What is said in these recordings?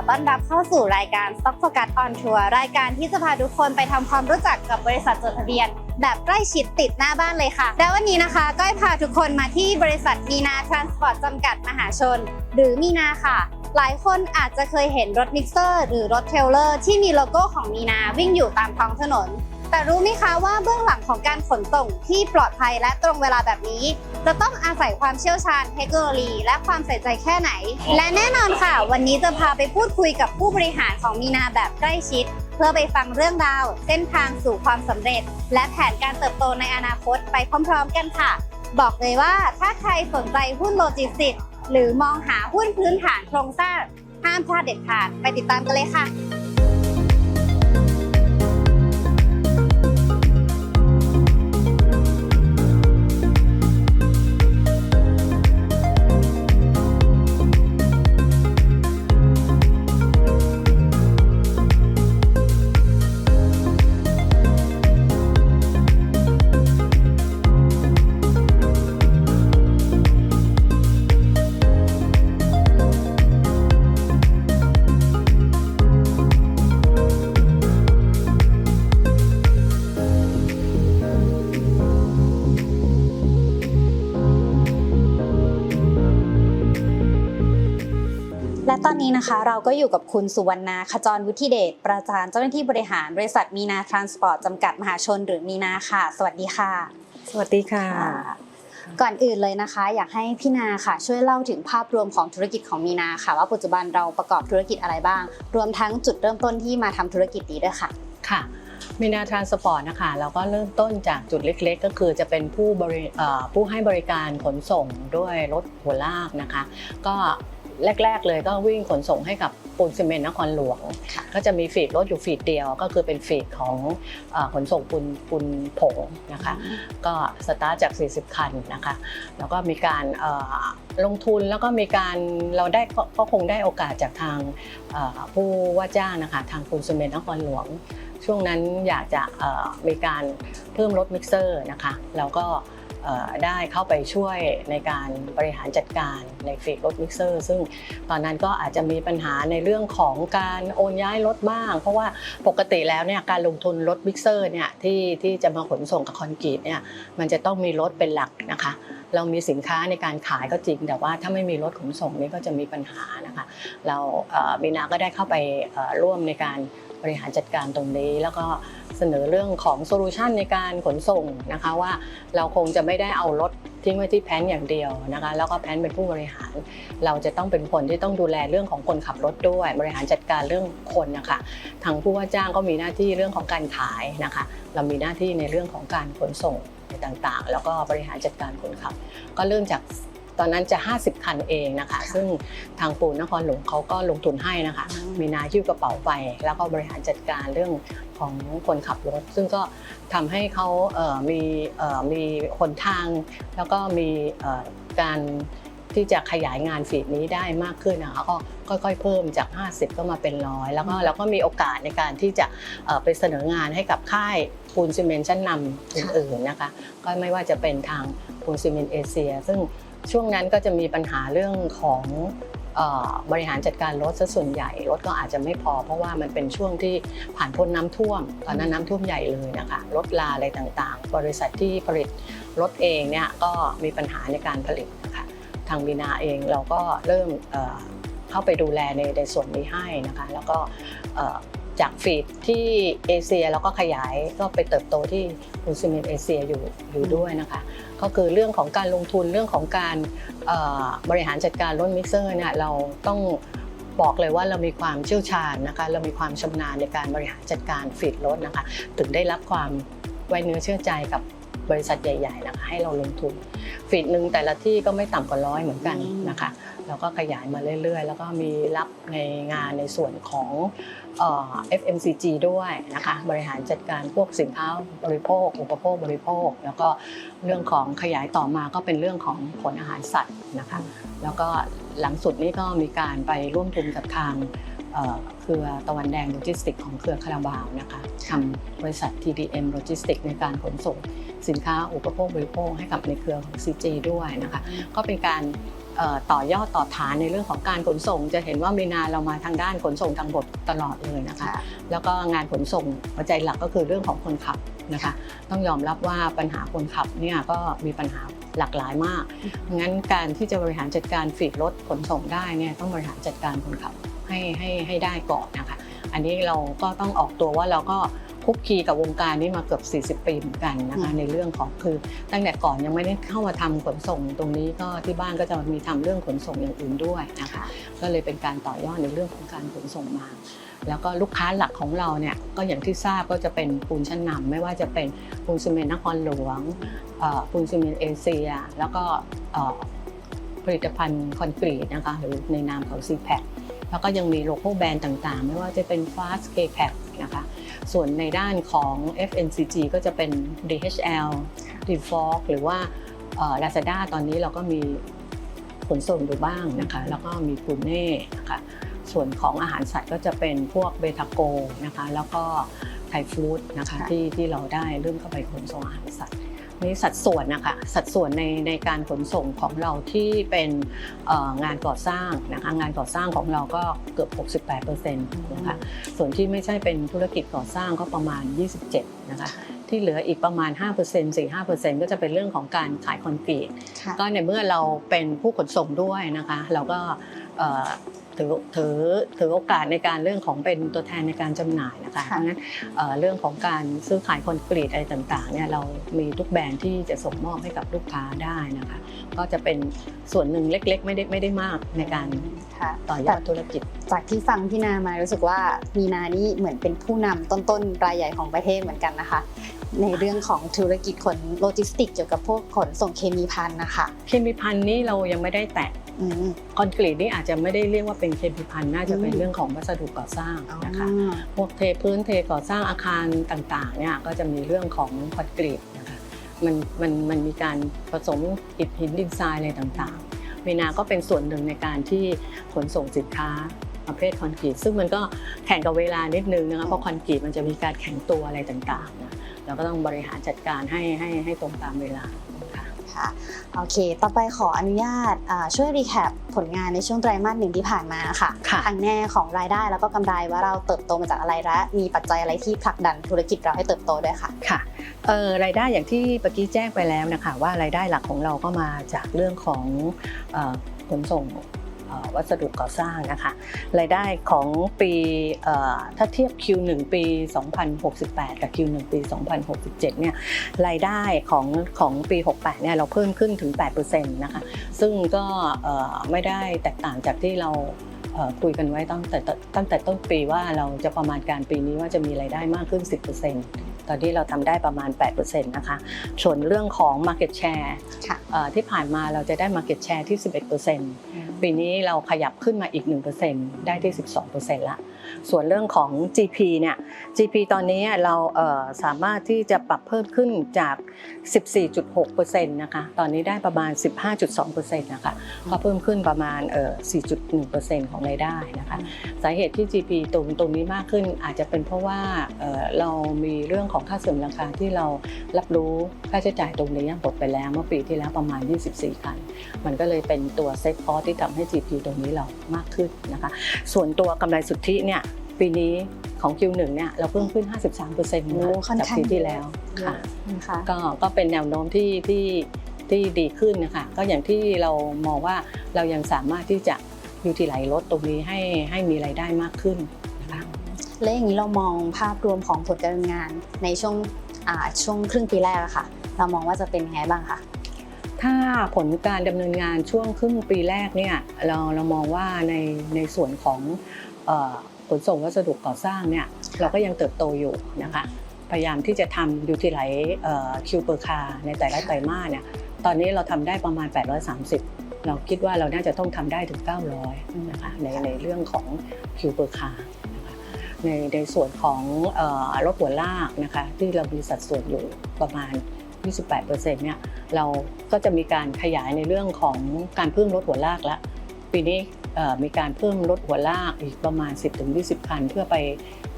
ขอต้อนรับเข้าสู่รายการ Stock Focus on Tour รายการที่จะพาทุกคนไปทำความรู้จักกับบริษัทจดทะเบียน แบบใกล้ชิดติดหน้าบ้านเลยค่ะ และวันนี้นะคะก้อยพาทุกคนมาที่บริษัทมีนาทรานสปอร์ตจำกัดมหาชน หรือมีนาค่ะ หลายคนอาจจะเคยเห็นรถมิกเซอร์หรือรถเทรลเลอร์ที่มีโลโก้ของมีนาวิ่งอยู่ตามท้องถนน แต่รู้ไหมคะว่าเบื้องหลังของการขนส่งที่ปลอดภัยและตรงเวลาแบบนี้ จะต้องอาศัยความเชี่ยวชาญเทคโนโลยี และความใส่ใจแค่ไหน และแน่นอนค่ะ วันนี้จะพาไปพูดคุยกับผู้บริหารของมีนาแบบใกล้ชิด เพื่อไปฟังเรื่องราว เส้นทางสู่ความสำเร็จ และแผนการเติบโตในอนาคตไปพร้อม ๆ กันค่ะ บอกเลยว่าถ้าใครสนใจหุ้นโลจิสติกส์หรือมองหาหุ้นพื้นฐานโครงสร้างห้ามพลาดเด็ดขาดไปติดตามกันเลยค่ะและ ก็อยู่กับคุณสุวรรณาขจรวุฒิเดชประธานเจ้าหน้าที่บริหารบริษัทมีนาทรานสปอร์ตจำกัดมหาชนหรือมีนาค่ะ สวัสดีค่ะ สวัสดีค่ะ ก่อนอื่นเลยนะคะ อยากให้พี่นาค่ะ ช่วยเล่าถึงภาพรวมของธุรกิจของมีนาค่ะ ว่าปัจจุบันเราประกอบธุรกิจอะไรบ้าง รวมทั้งจุดเริ่มต้นที่มาทำธุรกิจนี้ด้วยค่ะค่ะมินาทรานสปอร์ตนะคะเราก็เริ่มต้นจากจุดเล็กๆ ก็คือจะเป็นผู้บริเอ่อผู้ให้บริการขนส่งด้วยรถหัวลากนะคะ ก็ แรก ๆ เลยก็วิ่งขนส่งให้กับปูนซีเมนต์นครหลวงค่ะก็จะมีฟีดรถอยู่ฟีดเดียว ก็คือเป็นฟีดของเอ่อขนส่งปูนปูนผงนะคะ ก็สตาร์ทจาก 40 คันนะคะ แล้วก็มีการเอ่อลงทุนแล้วก็มีการเราได้ก็ก็คงได้โอกาสจากทางเอ่อผู้ว่าจ้างนะคะ ทางคุณสุเมนนครหลวง ช่วงนั้นอยากจะมีการเพิ่มรถมิกเซอร์นะคะแล้วก็ได้เข้าไปช่วยในการบริหารจัดการในฟีรถมิกเซอร์ซึ่งตอนนั้นก็อาจจะมีปัญหาในเรื่องของการโอนย้ายรถบ้าง เพราะว่าปกติแล้วเนี่ยการลงทุนรถมิกเซอร์เนี่ยที่ที่จะมาขนส่งกับคอนกรีตเนี่ยมันจะต้องมีรถเป็นหลักนะคะเรามีสินค้าในการขายก็จริง แต่ว่าถ้าไม่มีรถขนส่งนี่ก็จะมีปัญหานะคะเราเอ่อมีนาก็ได้เข้าไปร่วมในการ บริหารจัดการตรงนี้ แล้วก็เสนอเรื่องของโซลูชันในการขนส่งนะคะว่าเราคงจะไม่ได้เอารถทิ้งไว้ที่แพนอย่างเดียวนะคะแล้วก็แพนเป็นผู้บริหาร เราจะต้องเป็นคนที่ต้องดูแลเรื่องของคนขับรถด้วย บริหารจัดการเรื่องคนนะคะทางผู้ว่าจ้างก็มีหน้าที่เรื่องของการขายนะคะเรามีหน้าที่ในเรื่องของการขนส่งต่างๆ แล้วก็บริหารจัดการคนขับ ก็เริ่มจาก ตอนนั้นจะ 50 คันเองนะคะ ซึ่งทางปูนนครหลวงเขาก็ลงทุนให้นะคะอืมมีนาหิ้วกระเป๋าไป แล้วก็บริหารจัดการเรื่องของคนขับรถ ซึ่งก็ทำให้เขาเอ่อมีเอ่อมีหนทาง แล้วก็มีเอ่อการที่จะขยายงานฟีดนี้ได้มากขึ้นนะคะก็ค่อยๆ เพิ่มจาก 50 ก็มาเป็นร้อยแล้วก็เราก็มีโอกาสในการที่จะเอ่อไปเสนองานให้กับค่ายปูนซีเมนต์ชั้นนำอื่นๆนะคะ ก็ไม่ว่าจะเป็นทางปูนซีเมนต์เอเชีย ซึ่ง ช่วงนั้นก็จะมีปัญหาเรื่องของบริหารจัดการรถซะส่วนใหญ่รถก็อาจจะไม่พอ เพราะว่ามันเป็นช่วงที่ผ่านพ้นน้ำท่วม ตอนนั้นน้ำท่วมใหญ่เลยนะคะรถลาอะไรต่างๆ บริษัทที่ผลิตรถเองเนี่ยก็มีปัญหาในการผลิตนะคะทางบีนาเองเราก็เริ่มเข้าไปดูแลในในส่วนนี้ให้นะคะแล้วก็จากฟีดที่เอเชียแล้วก็ขยายก็ไปเติบโตที่ปูนซีเมนต์เอเชียอยู่อยู่ด้วยนะคะ ก็คือเรื่องของการลงทุนเรื่องของการบริหารจัดการรถมิกเซอร์เนี่ยเราต้องบอกเลยว่าเรามีความเชี่ยวชาญนะคะเรามีความชำนาญในการบริหารจัดการฟีดรถนะคะถึงได้รับความไว้เนื้อเชื่อใจกับบริษัทใหญ่ๆนะคะให้เราลงทุนฟีดหนึ่งแต่ละที่ก็ไม่ต่ำกว่าร้อยเหมือนกันนะคะ เราก็ขยายมาเรื่อยๆ แล้วก็มีรับในงานในส่วนของเอ่อ FMCG ด้วยนะคะบริหารจัดการพวกสินค้าบริโภค อุปโภคบริโภค แล้วก็เรื่องของขยายต่อมาก็เป็นเรื่องของผลอาหารสัตว์นะคะแล้วก็หลังสุดนี้ก็มีการไปร่วมทุนกับทางเครือตะวันแดงโลจิสติกของเครือคาราบาวนะคะทำบริษัท TDM โลจิสติกในการขนส่งสินค้าอุปโภคบริโภคให้กับในเครือของ CG ด้วยนะคะก็เป็นการ ต่อยอดต่อฐานในเรื่องของการขนส่ง จะเห็นว่ามีนาเรามาทางด้านขนส่งทางบกตลอดเลยนะคะค่ะแล้วก็งานขนส่งหัวใจหลักก็คือเรื่องของคนขับนะคะต้องยอมรับว่าปัญหาคนขับเนี่ยก็มีปัญหาหลากหลายมากงั้นการที่จะบริหารจัดการฟีดรถขนส่งได้เนี่ยต้องบริหารจัดการคนขับให้ให้ให้ได้ก่อนนะคะ อันนี้เราก็ต้องออกตัวว่าเราก็ คุกคีกับวงการนี้มาเกือบ 40 ปีเหมือนกันนะคะอืมในเรื่องของคือตั้งแต่ก่อนยังไม่ได้เข้ามาทำขนส่ง ตรงนี้ก็ที่บ้านก็จะมีทำเรื่องขนส่งอย่างอื่นด้วยนะคะก็เลยเป็นการต่อยอดในเรื่องของการขนส่งมา แล้วก็ลูกค้าหลักของเราเนี่ยก็อย่างที่ทราบก็จะเป็นปูนชั้นนำไม่ว่าจะเป็นปูนซีเมนต์นครหลวงเอ่อปูนซีเมนต์เอเชีย แล้วก็เอ่อผลิตภัณฑ์คอนกรีตนะคะหรือในนามของ c p a c แล้วก็ยังมีโลโก้แบรนด์ต่างๆ ไม่ว่าจะเป็น Fast k p a c นะคะ ส่วนในด้านของ FNCG ก็จะเป็น DHL d f o g หรือว่า Lazada ตอนนี้เราก็มีขนส่งอยู่บ้างนะคะ แล้วก็มีปูเน่นะคะ ส่วนของอาหารสัตว์ก็จะเป็นพวกเบทาโกนะคะ แล้วก็ไทยฟู้ดนะคะค่ะที่ที่เราได้เริ่มเข้าไปขนส่งอาหารสัตว์ นี่สัดส่วนนะคะสัดส่วนในในการขนส่งของเราที่เป็นเอ่องานก่อสร้างนะคะงานก่อสร้างของเราก็เกือบ 68%นะคะส่วนที่ไม่ใช่เป็นธุรกิจก่อสร้างก็ประมาณ 27นะคะที่เหลืออีกประมาณ 5% 4-5%ก็จะเป็นเรื่องของการขายคอนกรีตค่ะก็ในเมื่อเราเป็นผู้ขนส่งด้วยนะคะ เราก็เอ่อ ถือถือถือโอกาสในการเรื่องของเป็นตัวแทนในการจำหน่ายนะคะเพค่ะราะฉะนั้นเอ่อเรื่องของการซื้อขายคอนกรีตอะไรต่างๆเนี่ยเรามีทุกแบรนด์ที่จะส่งมอบให้กับลูกค้าได้นะคะ ก็จะเป็นส่วนหนึ่งเล็กๆ ไม่ได้ไม่ได้มากในการค่ะต่อยแต่อดธุรกิจ จากที่ฟังพี่นามารู้สึกว่ามีนานี่เหมือนเป็นผู้นำต้นๆรายใหญ่ของประเทศเหมือนกันนะคะ ในเรื่องของธุรกิจขนโลจิสติก เกี่ยวกับพวกขนส่งเคมีภัณฑ์นะคะเคมีพันธุ์นี้เรายังไม่ได้แตะอืม คอนกรีตนี่อาจจะไม่ได้เรียกว่าเป็นเคมีพันธุ์น่าจะเป็นอืม เรื่องของวัสดุก่อสร้างนะคะอ๋อพวกเทพื้นเทก่อสร้างอาคารต่างๆเนี่ยก็จะมีเรื่องของคอนกรีตนะคะมันมันมันมีการผสมอิฐหินดินทรายอะไรต่างๆมีนาก็เป็นส่วนหนึ่งในการที่ขนส่งสินค้าประเภทคอนกรีตซึ่งมันก็แข่งกับเวลานิดนึงนะคะเพราะคอนกรีตมันจะมีการแข็งตัวอะไรต่างๆนะ เราก็ต้องบริหารจัดการให้ให้ให้ตรงตามเวลาค่ะค่ะโอเค ต่อไปขออนุญาตอ่าช่วยรีแคปผลงานในช่วงไตรมาสหนึ่งที่ผ่านมาค่ะค่ะทางแน่ของรายได้แล้วก็กำไรว่าเราเติบโตมาจากอะไรและมีปัจจัยอะไรที่ผลักดันธุรกิจเราให้เติบโตด้วยค่ะค่ะเอ่อรายได้อย่างที่เมื่อกี้แจ้งไปแล้วนะคะว่ารายได้หลักของเราก็มาจากเรื่องของเอ่อขนส่งเอ่อ วัสดุก่อสร้างนะคะรายได้ของปีเอ่อถ้าเทียบ Q1 ปี 2068 กับ Q1 ปี 2067 เนี่ยรายได้ของของปี 68 เนี่ยเราเพิ่มขึ้นถึง 8%นะคะซึ่งก็เอ่อไม่ได้แตกต่างจากที่เราเอ่อคุยกันไว้ตั้งแต่ตั้งแต่ต้นปีว่าเราจะประมาณการปีนี้ว่าจะมีรายได้มากขึ้น 10%ตอนนี้เราทำได้ประมาณ 8%นะคะ ส่วนเรื่องของ Market Share ค่ะเอ่อที่ผ่านมาเราจะได้ Market Share ที่ 11% ปีนี้เราขยับขึ้นมาอีก 1%ได้ที่ 12%ละ ส่วนเรื่องของ GP เนี่ย GP ตอนนี้เราเสามารถที่จะปรับเพิ่มขึ้นจาก 14.6%นะคะ ตอนนี้ได้ประมาณ 15.2%นะคะก็เพิ่มขึ้นประมาณเอ่อ4.1%ของรายได้นะคะ สาเหตุที่ GP ตรงตรงนี้มากขึ้นอาจจะเป็นเพราะว่าเเรามีเรื่องของค่าเสริมราคาที่เรารับรู้ค่าใช้จ่ายตรงนี้หมดไปแล้วเมื่อปีที่แล้วประมาณ 24 คัน มันก็เลยเป็นตัวเซ็ตคอที่ทำให้ GP ตรงนี้เรามากขึ้นนะคะ ส่วนตัวกำไรสุทธิเนี่ย ปีนี้ของ Q1 เนี่ยเราเพิ่มขึ้น 53%นะโอ้ค่อนจากข้างปีที่แล้วค่ะนะคะก็ก็เป็นแนวโน้มที่ที่ที่ดีขึ้นนะคะก็อย่างที่เรามองว่าเรายังสามารถที่จะยูทิไลรถตรงนี้ให้ให้มีรายได้มากขึ้นนะคะและอย่างนี้เรามองภาพรวมของผลการดำเนินงานในช่วงอ่าช่วงครึ่งปีแรกอะค่ะ เรามองว่าจะเป็นยังไงบ้างคะถ้าผลการดำเนินงานช่วงครึ่งปีแรกเนี่ยเราเรามองว่าในในส่วนของเอ่อ ขนส่งวัสดุก่อสร้างเนี่ยเราก็ยังเติบโตอยู่นะคะพยายามที่จะทำยูทิไลคิวเปอร์คาในแต่ละไตรมาสเนี่ยตอนนี้เราทำได้ประมาณ 830 เราคิดว่าเราน่าจะต้องทำได้ถึง 900นะคะในในเรื่องของคิวเปอร์คานะคะในในส่วนของรถหัวลากนะคะที่เรามีสัดส่วนอยู่ประมาณ 28%เนี่ยเราก็จะมีการขยายในเรื่องของการเพิ่มรถหัวลากละปีนี้มีการเพิ่มรถหัวลากอีกประมาณ 10-20 คัน เพื่อไป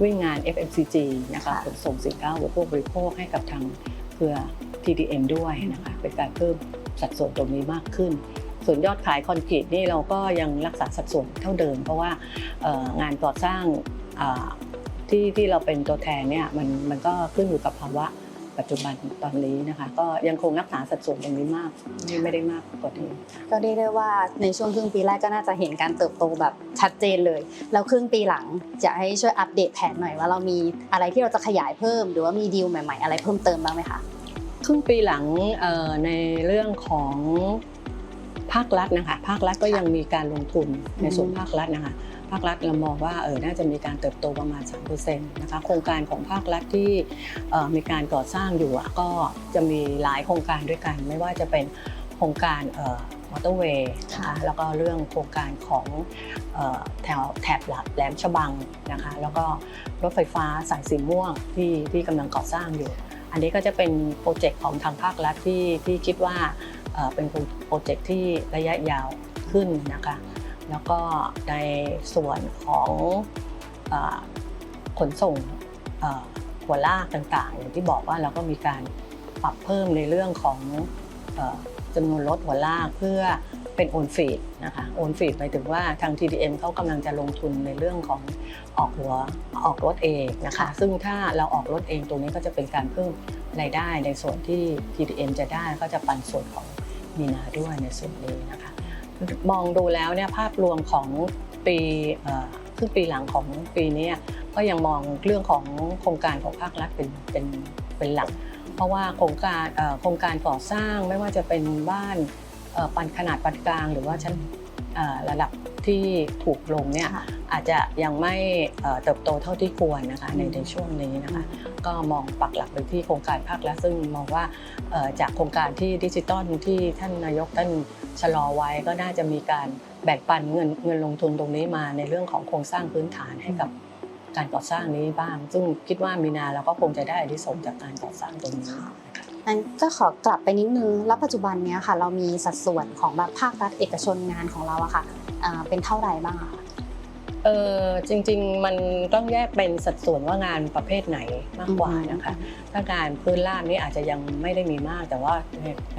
วิ่งงาน FMCG นะคะค่ะขนส่งสินค้าอุปโภคบริโภคให้กับทางเครือ TDM ด้วยนะคะเป็นการเพิ่มสัดส่วนตรงนี้มากขึ้น ส่วนส่วนยอดขายคอนกรีตนี่เราก็ยังรักษาสัดส่วนเท่าเดิม เพราะว่าเอ่องานก่อสร้างอ่าที่ที่เราเป็นตัวแทนเนี่ยมันมันก็ขึ้นอยู่กับภาวะ ปัจจุบันตอนนี้นะคะ ก็ยังคงรักษาสัดส่วนตรงนี้มากไม่ไม่ได้มากกว่านี้ก็เรียกได้ว่าในช่วงครึ่งปีแรกก็น่าจะเห็นการเติบโตแบบชัดเจนเลย แล้วครึ่งปีหลังจะให้ช่วยอัปเดตแผนหน่อยว่าเรามีอะไรที่เราจะขยายเพิ่ม หรือว่ามีดีลใหม่ ๆ อะไรเพิ่มเติมบ้างไหมคะครึ่งปีหลังเอ่อในเรื่องของภาครัฐนะคะภาครัฐก็ยังมีการลงทุนในส่วนภาครัฐนะคะ ภาครัฐเรามองว่าเออน่าจะมีการเติบโตประมาณ 3%นะคะโครงการของภาครัฐที่เอ่อมีการก่อสร้างอยู่อะก็จะมีหลายโครงการด้วยกัน ไม่ว่าจะเป็นโครงการมอเตอร์เวย์นะคะค่ะแล้วก็เรื่องโครงการของเอ่อแถวแถบแหลมฉบังนะคะแล้วก็รถไฟฟ้าสายสีม่วงที่ที่กำลังก่อสร้างอยู่ อันนี้ก็จะเป็นโปรเจกต์ของทางภาครัฐที่ที่คิดว่าเอ่อเป็นโปรเจกต์ที่ระยะยาวขึ้นนะคะ แล้วก็ในส่วนของอขนส่งหัวลากต่างๆ อย่างที่บอกว่าเราก็มีการปรับเพิ่มในเรื่องของจำนวนรถหัวลากเพื่อเป็นโอนฟีดนะคะโอนฟีดหมายถึงว่าทาง TDM เขากำลังจะลงทุนในเรื่องของออกหัวออกรถเองนะคะ ซึ่งถ้าเราออกรถเองตรงนี้ก็จะเป็นการเพิ่มรายได้ในส่วนที่ TDM จะได้ก็จะปันส่วนของมีนาด้วยในส่วนนี้นะคะ มองดูแล้วเนี่ยภาพรวมของปีครึ่งปีหลังของปีนี้ก็ยังมองเรื่องของโครงการของภาครัฐเป็นเป็นเป็นหลัก เพราะว่าโครงการโครงการก่อสร้างไม่ว่าจะเป็นบ้านปันขนาดปานกลาง หรือว่าชั้นระดับ ที่ถูกลงเนี่ยค่ะอาจจะยังไม่เอ่อเติบโตเท่าที่ควรนะคะในในช่วงนี้นะคะก็มองปักหลักไปที่โครงการภาครัฐซึ่งมองว่าเอ่อจากโครงการที่ดิจิตอลที่ท่านนายกท่านชะลอไว้ก็น่าจะมีการแบ่งปันเงินเงินลงทุนตรงนี้มาในเรื่องของโครงสร้างพื้นฐานให้กับการก่อสร้างนี้บ้าง ซึ่งคิดว่ามีนาเราก็คงจะได้อานิสงส์จากการก่อสร้างตรงนี้นะคะ งั้นก็ขอกลับไปนิดนึง แล้วปัจจุบันเนี้ยค่ะ เรามีสัดส่วนของแบบภาครัฐเอกชนงานของเราอะค่ะอ่าเป็นเท่าไหร่บ้างอะคะเออจริงๆมันต้องแยกเป็นสัดส่วนว่างานประเภทไหนมากกว่านะคะถ้างานพื้นราบนี่อาจจะยังไม่ได้มีมาก แต่ว่า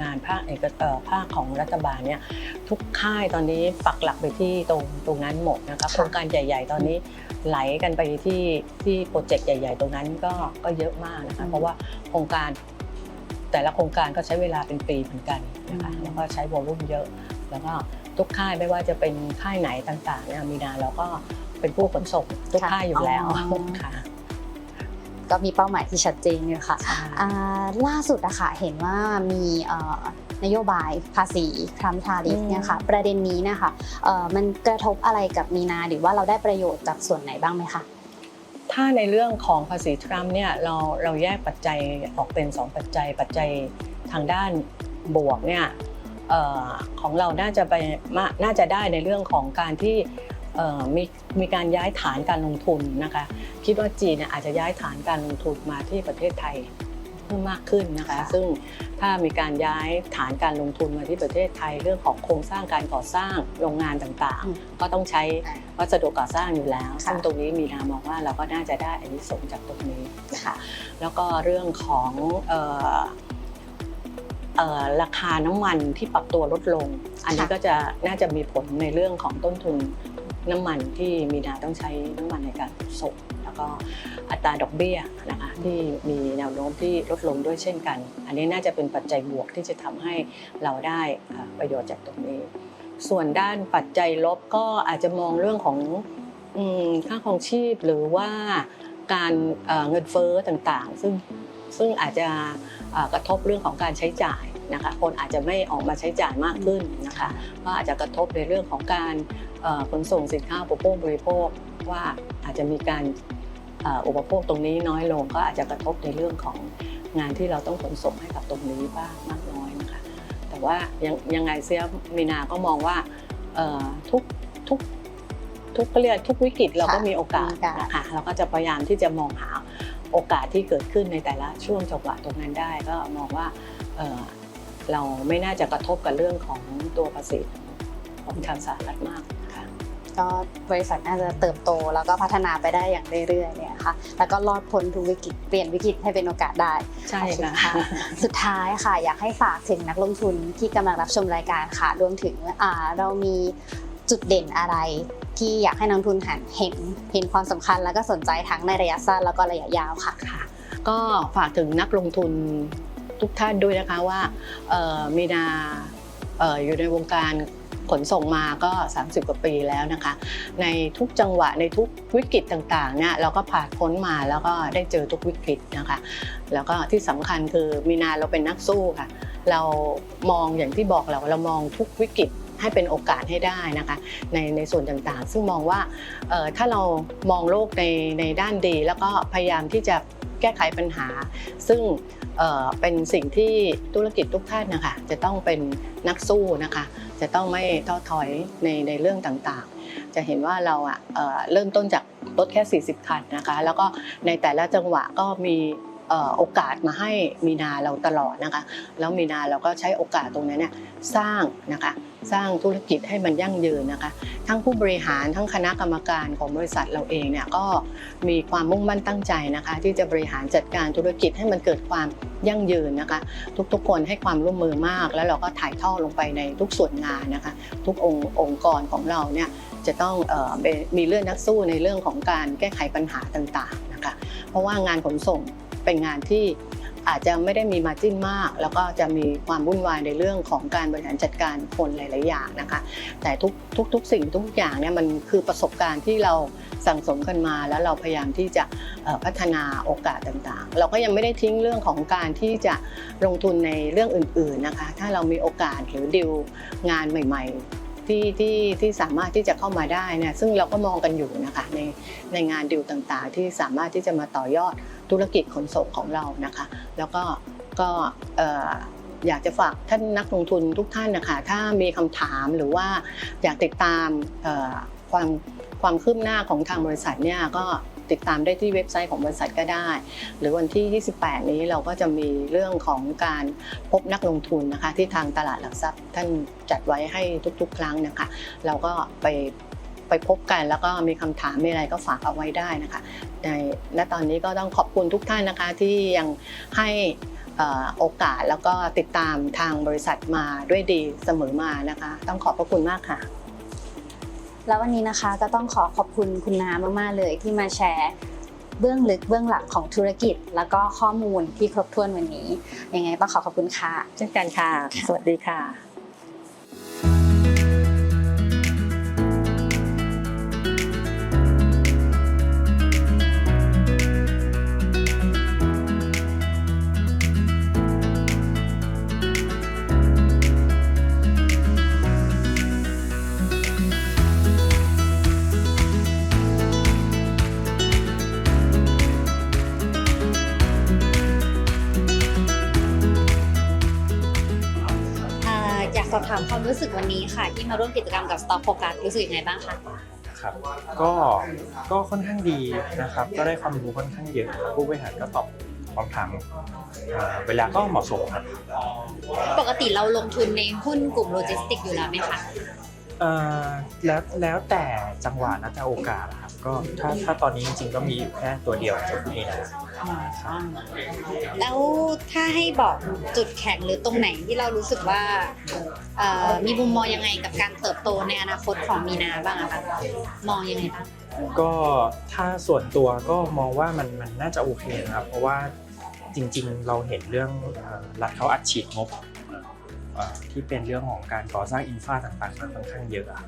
งานภาคเอกเอ่อภาคของรัฐบาลเนี่ยทุกค่ายตอนนี้ปักหลักไปที่ตรงตรงนั้นหมดนะคะโครงการใหญ่ ๆ ตอนนี้ไหลกันไปที่ที่โปรเจกต์ใหญ่ ๆ ตรงนั้นก็ก็เยอะมากนะคะเพราะว่าโครงการ แต่ละโครงการก็ใช้เวลาเป็นปีเหมือนกันนะคะแล้วก็ใช้วอลลุ่มเยอะ แล้วก็ทุกค่ายไม่ว่าจะเป็นค่ายไหนต่างๆเนี่ยมีนาเราก็เป็นผู้ขนส่งทุกค่ายอยู่แล้วค่ะก็มีเป้าหมายที่ชัดเจนอยู่ค่ะอ่าล่าสุดอะค่ะเห็นว่ามีเอ่อนโยบายภาษีทรัมป์ทาริฟอืมเนี่ยค่ะประเด็นนี้นะคะเอ่อมันกระทบอะไรกับมีนาหรือว่าเราได้ประโยชน์จากส่วนไหนบ้างไหมคะ ถ้าในเรื่องของภาษีทรัมป์เนี่ยเราเราแยกปัจจัยออกเป็น 2 ปัจจัย ปัจจัยทางด้านบวกเนี่ยออของเราน่าจะไปมาน่าจะได้ในเรื่องของการที่มีมีการย้ายฐานการลงทุนนะคะ คิดว่าจีนเนี่ยอาจจะย้ายฐานการลงทุนมาที่ประเทศไทย พิ่มมากขึ้นนะคะค่ะซึ่งถ้ามีการย้ายฐานการลงทุนมาที่ประเทศไทยเรื่องของโครงสร้างการก่อสร้างโรงงานต่างอืมๆก็ต้องใช้วัสดุก่อสร้างอยู่แล้วค่ะซึ่งตรงนี้มีนามองว่าเราก็น่าจะได้อานิสงส์จากตรงนี้ค่ะแล้วก็เรื่องของเอ่อเอ่อราคาน้ำมันที่ปรับตัวลดลง อันนี้ค่ะก็จะน่าจะมีผลในเรื่องของต้นทุนน้ำมันที่มีนาต้องใช้น้ำมันในการขนส่ง แล้วก็อัตราดอกเบี้ยนะคะที่มีแนวโน้มที่ลดลงด้วยเช่นกัน อันนี้น่าจะเป็นปัจจัยบวกที่จะทำให้เราได้ประโยชน์จากตรงนี้ ส่วนด้านปัจจัยลบก็อาจจะมองเรื่องของค่าครองชีพหรือว่าการเงินเฟ้อต่างๆ ซึ่งซึ่งอาจจะกระทบเรื่องของการใช้จ่ายนะคะ คนอาจจะไม่ออกมาใช้จ่ายมากขึ้นนะคะก็อาจจะกระทบในเรื่องของการขนส่งสินค้าอุปโภคบริโภคว่าอาจจะมีการ อ่ออุปโภคตรงนี้น้อยลงก็อาจจะกระทบในเรื่องของงานที่เราต้องขนส่งให้กับตรงนี้บ้างมากน้อยนะคะ แต่ว่ายังยังไงเสียมีนาก็มองว่าเอ่อทุกทุกทุกเขาเรียกทุกวิกฤตเราก็ค่ะมีโอกาสมีโอกาสนะคะเราก็จะพยายามที่จะมองหาโอกาสที่เกิดขึ้นในแต่ละช่วงจังหวะตรงนั้นได้ ก็มองว่าเอ่อเราไม่น่าจะกระทบกับเรื่องของตัวภาษีของทางสหรัฐมากค่ะ ก็บริษัทน่าจะเติบโต แล้วก็พัฒนาไปได้อย่างเรื่อยๆเนี่ยค่ะ แล้วก็รอดพ้นทุกวิกฤตเปลี่ยนวิกฤตให้เป็นโอกาสได้ใช่ขอบณค่ะสุดท้ายค่ะ อยากให้ฝากถึงนักลงทุนที่กำลังรับชมรายการค่ะรวมถึงอ่าเรามีจุดเด่นอะไรที่อยากให้นักลงทุนหันเห็นเห็นความสำคัญแล้วก็สนใจทั้งในระยะสั้นแล้วก็ระยะยาวค่ะ ก็ฝากถึงนักลงทุนทุกท่านด้วยนะคะว่าเอ่อมีนาเอ่ออยู่ในวงการ ขนส่งมาก็ 30 กว่าปีแล้วนะคะ ในทุกจังหวะในทุกวิกฤตต่างๆเนี่ยเราก็ผ่านพ้นมาแล้วก็ได้เจอทุกวิกฤตนะคะ แล้วก็ที่สำคัญคือมีนาเราเป็นนักสู้ค่ะ เรามองอย่างที่บอกเราเรามองทุกวิกฤตให้เป็นโอกาสให้ได้นะคะในในส่วนต่างๆ ซึ่งมองว่าถ้าเรามองโลกในในด้านดี แล้วก็พยายามที่จะ แก้ไขปัญหา ซึ่งเเป็นสิ่งที่ธุรกิจทุกท่านนะคะจะต้องเป็นนักสู้นะคะ จะต้องไม่ท้อถอยในในเรื่องต่างๆ จะเห็นว่าเราอะเอเริ่มต้นจากรถแค่ 40 คันนะคะ แล้วก็ในแต่ละจังหวะก็มีโอกาสมาให้มีนาเราตลอดนะคะ แล้วมีนาเราก็ใช้โอกาสตรงนั้นเนี่ยสร้างนะคะ สร้างธุรกิจให้มันยั่งยืนนะคะ ทั้งผู้บริหารทั้งคณะกรรมการของบริษัทเราเองเนี่ยก็มีความมุ่งมั่นตั้งใจนะคะ ที่จะบริหารจัดการธุรกิจให้มันเกิดความยั่งยืนนะคะ ทุกๆ คนให้ความร่วมมือมาก แล้วเราก็ถ่ายทอดลงไปในทุกส่วนงานนะคะ ทุกองค์องค์กรของเราเนี่ยจะต้องออมีเรื่องนักสู้ในเรื่องของการแก้ไขปัญหาต่างๆนะคะ เพราะว่างานขนส่งเป็นงานที่ อาจจะไม่ได้มีมาจิ้นมาก แล้วก็จะมีความวุ่นวายในเรื่องของการบริหารจัดการคนหลาย ๆ อย่างนะคะ แต่ทุกทุกทุกสิ่งทุกอย่างเนี่ยมันคือประสบการณ์ที่เราสั่งสมกันมา แล้วเราพยายามที่จะพัฒนาโอกาสต่าง ๆ เราก็ยังไม่ได้ทิ้งเรื่องของการที่จะลงทุนในเรื่องอื่น ๆ นะคะ ถ้าเรามีโอกาสหรือดิวงานใหม่ ๆที่ที่ที่สามารถที่จะเข้ามาได้เนี่ยซึ่งเราก็มองกันอยู่นะคะในในงานดิวต่างๆ ที่สามารถที่จะมาต่อยอด ธุรกิจขนส่งของเรานะคะ แล้วก็ก็อยากจะฝากท่านนักลงทุนทุกท่านนะคะ ถ้ามีคำถามหรือว่าอยากติดตามความความคืบหน้าของทางบริษัทเนี่ยก็ติดตามได้ที่เว็บไซต์ของบริษัทก็ได้ หรือวันที่ 28 นี้เราก็จะมีเรื่องของการพบนักลงทุนนะคะ ที่ทางตลาดหลักทรัพย์ท่านจัดไว้ให้ทุกๆ ครั้งนะคะ เราก็ไป ไปพบกันแล้วก็มีคำถามมีอะไรก็ฝากเอาไว้ได้นะคะในและตอนนี้ก็ต้องขอบคุณทุกท่านนะคะที่ยังให้เอ่อโอกาสแล้วก็ติดตามทางบริษัทมาด้วยดีเสมอมานะคะ ต้องขอบพระคุณมากค่ะ แล้ววันนี้นะคะก็ต้องขอขอบคุณคุณน้ามากๆเลยที่มาแชร์เบื้องลึกเบื้องหลังของธุรกิจ แล้วก็ข้อมูลที่ครบถ้วนวันนี้ยังไงต้องขอขอบคุณค่ะเช่นกันค่ะ สวัสดีค่ะ สึกวันนี้ค่ะ ที่มาร่วมกิจกรรมกับ Stock Focus รู้สึกยังไงบ้างคะครับก็ก็ค่อนข้างดีนะครับ ก็ได้ความรู้ค่อนข้างเยอะผู้บริหารก็ตอบคำถามเอ่อเวลาก็เหมาะสมครับปกติเราลงทุนในหุ้นกลุ่มโลจิสติกอยู่แล้วไหมคะเอ่อแล้วแล้วแต่จังหวะแล้วแต่โอกาสนะครับก็ถ้าถ้าตอนนี้จริงๆก็มีอยู่แค่ตัวเดียวจะพูดนี้นะ ครับแล้วถ้าให้บอกจุดแข็งหรือตรงไหนที่เรารู้สึกว่าเอ่อมีมุมมองยังไงกับการเติบโตในอนาคตของมีนาบ้างอะคะมองยังไงบ้างก็ถ้าส่วนตัวก็มองว่ามันมันน่าจะโอเคนะครับ เพราะว่าจริงๆ เราเห็นเรื่องเอ่อรัฐเขาอัดฉีดงบเอ่อที่เป็นเรื่องของการก่อสร้างอินฟราต่างๆมันค่อนข้างเยอะอะ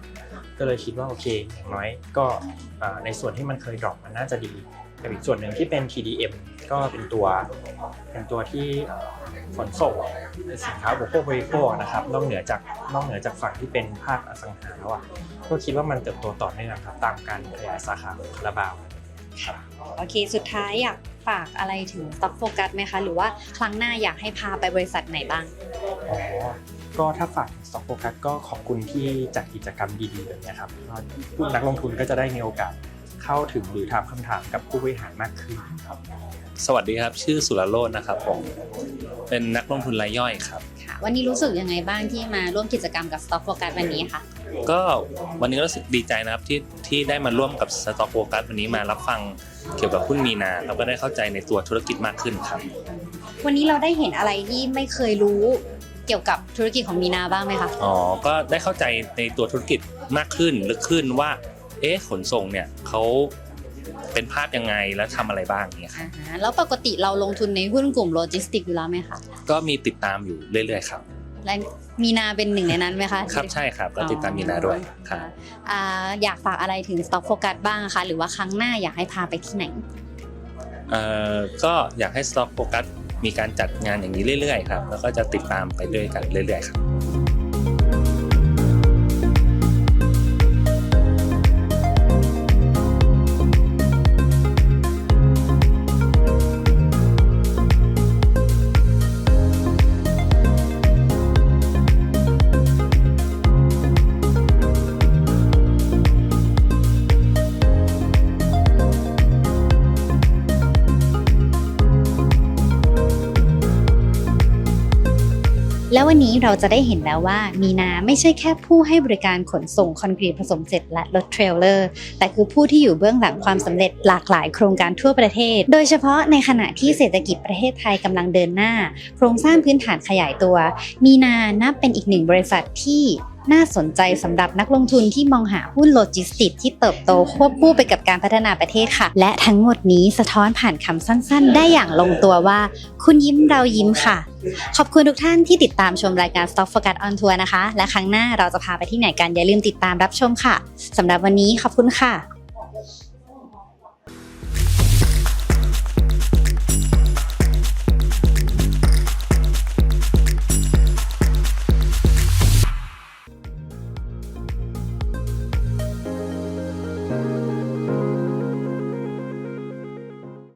ก็เลยคิดว่าโอเคอย่างน้อยก็เอ่อในส่วนที่มันเคยดรอปมันน่าจะดี แต่อีกส่วนหนึ่งที่เป็น TDM ก็เป็นตัวเป็นตัวที่เอ่อขนส่งสินค้าอุปโภคบริโภคนะครับนอกเหนือจากนอกเหนือจากฝั่งที่เป็นภาคอสังหาแล้วอะก็คิดว่ามันเติบโตต่อเนื่องครับตามการขยายสาขาของคาราบาวโอเค สุดท้ายอยากฝากอะไรถึง Stock Focus ไหมคะ หรือว่าครั้งหน้าอยากให้พาไปบริษัทไหนบ้างอ๋อก็ถ้าฝากถึง Stock Focus ก็ขอบคุณที่จัดกิจกรรมดีๆแบบเนี้ยครับก็ผู้นักลงทุนก็จะได้มีโอกาส เข้าถึงหรือถามคำถามกับผู้บริหารมากขึ้นครับ สวัสดีครับ ชื่อสุรโรจน์นะครับผมเป็นนักลงทุนรายย่อยครับ ค่ะวันนี้รู้สึกยังไงบ้างที่มาร่วมกิจกรรมกับ Stock Focus วันนี้คะก็วันนี้ก็รู้สึกดีใจนะครับที่ที่ได้มาร่วมกับสต็อกโฟกัสวันนี้มารับฟังเกี่ยวกับหุ้นมีนาแล้วก็ได้เข้าใจในตัวธุรกิจมากขึ้นครับ วันนี้เราได้เห็นอะไรที่ไม่เคยรู้เกี่ยวกับธุรกิจของมีนาบ้างไหมคะ อ๋อ ก็ได้เข้าใจในตัวธุรกิจมากขึ้นลึกขึ้นว่า เอ๊ะขนส่งเนี่ยเขาเป็นภาพยังไงแล้วทำอะไรบ้างเนี่ยครับอ่าฮะแล้วปกติเราลงทุนในหุ้นกลุ่มโลจิสติกอยู่แล้วไหมคะก็มีติดตามอยู่เรื่อยๆครับ และมีนาเป็นหนึ่งในนั้นไหมคะครับใช่ครับก็ติดตามมีนาด้วยครับ อ่าอยากฝากอะไรถึง Stock Focus บ้างคะหรือว่าครั้งหน้าอยากให้พาไปที่ไหน เอ่อก็อยากให้ Stock Focus มีการจัดงานอย่างนี้เรื่อยๆครับ แล้วก็จะติดตามไปด้วยกันเรื่อยๆครับ ววันนี้เราจะได้เห็นแล้วว่า มีนาไม่ใช่แค่ผู้ให้บริการขนส่งคอนกรีตผสมเสร็จและรถเทรลเลอร์ แต่คือผู้ที่อยู่เบื้องหลังความสำเร็จหลากหลายโครงการทั่วประเทศ โดยเฉพาะในขณะที่เศรษฐกิจประเทศไทยกำลังเดินหน้า โครงสร้างพื้นฐานขยายตัว มีนานับเป็นอีกหนึ่งบริษัทที่ น่าสนใจสำหรับนักลงทุนที่มองหาหุ้นโลจิสติกส์ที่เติบโตควบคู่ไปกับการพัฒนาประเทศค่ะ และทั้งหมดนี้สะท้อนผ่านคำสั้น ๆ ได้อย่างลงตัวว่า คุณยิ้มเรายิ้มค่ะ ขอบคุณทุกท่านที่ติดตามชมรายการ Stock Focus on Tour นะคะ และครั้งหน้าเราจะพาไปที่ไหนกันอย่าลืมติดตามรับชมค่ะสำหรับวันนี้ขอบคุณค่ะ